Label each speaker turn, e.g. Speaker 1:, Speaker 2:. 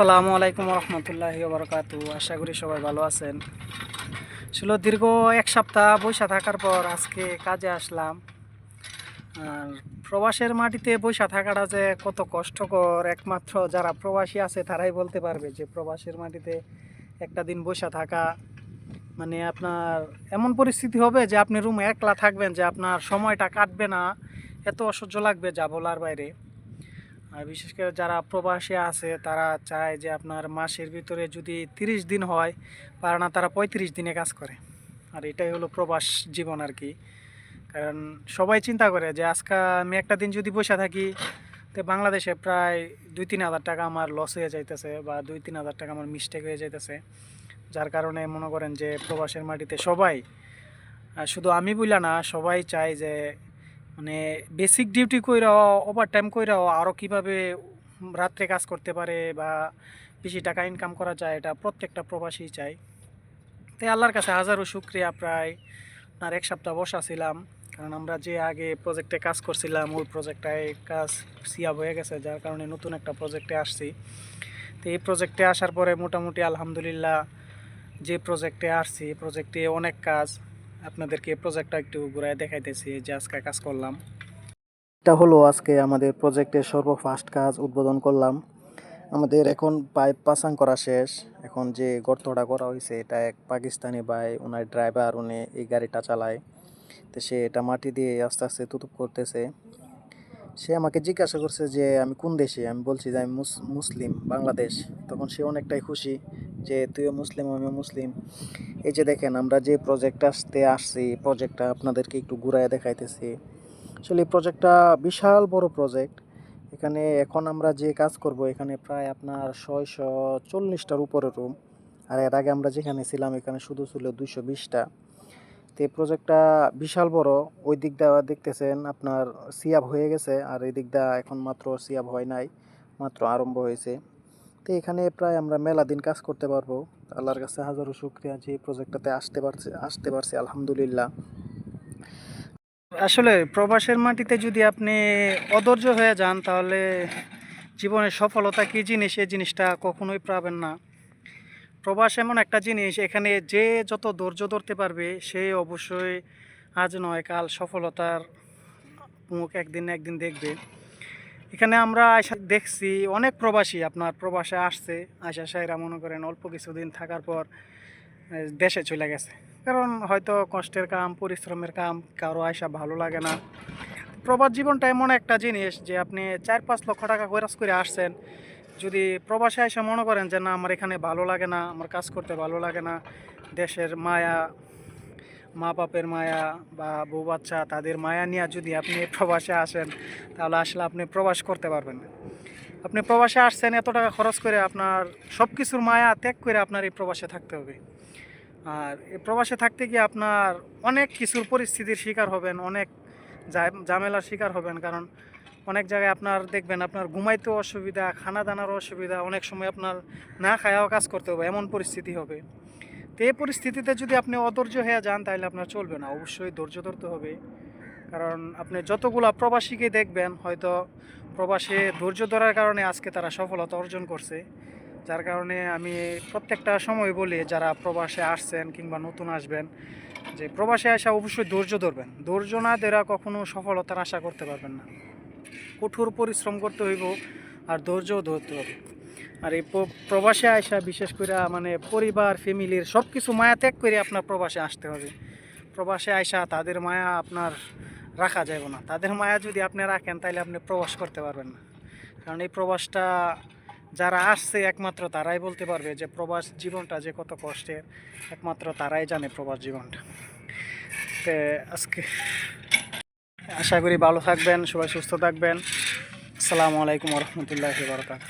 Speaker 1: আসসালামু আলাইকুম রহমতুল্লাহ বরকাতু আশা করি সবাই ভালো আছেন। ছিল দীর্ঘ এক সপ্তাহ বৈশা থাকার পর আজকে কাজে আসলাম। আর প্রবাসের মাটিতে বৈশা থাকাটা যে কত কষ্টকর। একমাত্র যারা প্রবাসী আছে তারাই বলতে পারবে যে প্রবাসের মাটিতে একটা দিন বৈশা থাকা মানে আপনার এমন পরিস্থিতি হবে যে আপনি রুমে একলা থাকবেন যে আপনার সময়টা কাটবে না। এত অসহ্য লাগবে যা বলার বাইরে। আর বিশেষ করে যারা প্রবাসী আছে, তারা চায় যে আপনার মাসের ভিতরে যদি তিরিশ দিন হয়, পারে না তারা পঁয়ত্রিশ দিনে কাজ করে। আর এটাই হলো প্রবাস জীবন আর কি কারণ সবাই চিন্তা করে যে আজকে আমি একটা দিন যদি বসে থাকি, তো বাংলাদেশে প্রায় দুই তিন হাজার টাকা আমার লস হয়ে যাইতেছে বা দুই তিন হাজার টাকা আমার মিস্টেক হয়ে যাইতেছে। যার কারণে মনে করেন যে প্রবাসের মাটিতে সবাই শুধু আমি বইলা না, সবাই চায় যে মানে বেসিক ডিউটি কইরাও ওভার টাইম কইরাও আরও কীভাবে রাত্রে কাজ করতে পারে বা বেশি টাকা ইনকাম করা যায়, এটা প্রত্যেকটা প্রবাসী চাই তাই আল্লাহর কাছে হাজারো শুক্রিয়া প্রায়। আর এক সপ্তাহ বসা ছিলাম, কারণ আমরা যে আগে প্রজেক্টে কাজ করছিলাম ওই প্রজেক্টটায় কাজ সিয়াব হয়ে গেছে, যার কারণে নতুন একটা প্রজেক্টে আসছি। তো এই প্রজেক্টে আসার পরে মোটামুটি আলহামদুলিল্লাহ যে প্রজেক্টে আসছি প্রজেক্টে অনেক কাজ। আপনাদেরকে প্রজেক্টটা একটু ঘুরায় দেখাইতেছি, যে আজকে কাজ করলাম। এটা হলো আজকে আমাদের প্রজেক্টের সর্বফার্স্ট কাজ উদ্বোধন করলাম। আমাদের এখন পাইপ পাসাং করা শেষ। এখন যে গর্তটা করা হয়েছে এটা এক পাকিস্তানি ভাই ওনার ড্রাইভার উনি এই গাড়িটা চালায়। তো সে এটা মাটি দিয়ে আস্তে আস্তে তুতুপ করতেছে। সে আমাকে জিজ্ঞাসা করছে যে, আমি কোন দেশে? আমি বলছি যে, আমি মুস- মুসলিম, বাংলাদেশ। তখন সে অনেকটাই খুশি যে, তুইও মুসলিম, আমিও মুসলিম। এই যে দেখেন, আমরা যে প্রজেক্ট আসতে আসছি প্রজেক্টটা আপনাদেরকে একটু ঘুরায় দেখাইতেছি। আসলে প্রজেক্টটা বিশাল বড় প্রজেক্ট এখানে এখন আমরা যে কাজ করব, এখানে প্রায় আপনার ছয়শো চল্লিশটার উপরে রুম আর এর আগে আমরা যেখানে ছিলাম, এখানে শুধু ছিল দুইশো বিশটা। তো এই প্রজেক্টটা বিশাল বড়। ওই দিক দিকটা দেখতেছেন, আপনার সিয়াব হয়ে গেছে। আর এই দিকটা এখন মাত্র সিয়াব হয় নাই, মাত্র আরম্ভ হয়েছে। তো এখানে প্রায় আমরা মেলা দিন কাজ করতে পারব। আল্লাহর কাছে হাজারো শুক্রিয়া যে প্রজেক্টটাতে আসতে পারছে, আসতে পারছি, আলহামদুলিল্লাহ। আসলে প্রবাসের মাটিতে যদি আপনি অধৈর্য হয়ে যান, তাহলে জীবনের সফলতা কী জিনিস? এই জিনিসটা কখনোই পাবেন না। প্রবাস এমন একটা জিনিস, এখানে যে যত ধৈর্য ধরতে পারবে, সে অবশ্যই আজ নয়, কাল সফলতার মুখ একদিন একদিন দেখবে। এখানে আমরা আয়সা দেখছি অনেক প্রবাসী আপনার প্রবাসে আসছে আয়সা সাহেরা মনে করেন অল্প কিছুদিন থাকার পর দেশে চলে গেছে। কারণ হয়তো কষ্টের কাম, পরিশ্রমের কাম, কারও আয়সা ভালো লাগে না। প্রবাস জীবনটা এমন একটা জিনিস যে আপনি চার পাঁচ লক্ষ টাকা খরচ করে আসছেন, যদি প্রবাসে এসে মনে করেন যে না, আমার এখানে ভালো লাগে না, আমার কাজ করতে ভালো লাগে না, দেশের মায়া মা বাপের মায়া বা বউ বাচ্চা তাদের মায়া নিয়ে যদি আপনি প্রবাসে আসেন, তাহলে আসলে আপনি প্রবাস করতে পারবেন না। আপনি প্রবাসে আসছেন, এত টাকা খরচ করে আপনার সব কিছুর মায়া ত্যাগ করে আপনার এই প্রবাসে থাকতে হবে। আর এই প্রবাসে থাকতে গিয়ে আপনার অনেক কিছুর পরিস্থিতির শিকার হবেন, অনেক ঝামেলার শিকার হবেন। কারণ অনেক জায়গায় আপনার দেখবেন, আপনার ঘুমাইতেও অসুবিধা খানা দানারও অসুবিধা, অনেক সময় আপনার না খায়াও কাজ করতে হবে, এমন পরিস্থিতি হবে। তো এই পরিস্থিতিতে যদি আপনি অধৈর্য হয়ে যান, তাহলে আপনার চলবে না। অবশ্যই ধৈর্য ধরতে হবে। কারণ আপনি যতগুলা প্রবাসীকে দেখবেন, হয়তো প্রবাসে ধৈর্য ধরার কারণে আজকে তারা সফলতা অর্জন করছে। যার কারণে আমি প্রত্যেকটা সময় বলি, যারা প্রবাসে আসছেন কিংবা নতুন আসবেন, যে প্রবাসে আসা অবশ্যই ধৈর্য ধরবেন। ধৈর্য না দেরা কখনো সফলতার আশা করতে পারবেন না। কঠোর পরিশ্রম করতে হইব আর ধৈর্যও ধরতে হবে। আর এই প্রবাসে আসা বিশেষ করে মানে পরিবার, ফ্যামিলির সব কিছু মায়া ত্যাগ করে আপনার প্রবাসে আসতে হবে। প্রবাসে আসা তাদের মায়া আপনার রাখা যাবে না। তাদের মায়া যদি আপনি রাখেন তাহলে আপনি প্রবাস করতে পারবেন না। কারণ এই প্রবাসটা যারা আসছে একমাত্র তারাই বলতে পারবে যে প্রবাস জীবনটা যে কত কষ্টের। একমাত্র তারাই জানে প্রবাস জীবনটা। তো আজকে আশা করি ভালো থাকবেন, সবাই সুস্থ থাকবেন। আসসালামু আলাইকুম রহমতুল্লাহ বারকাত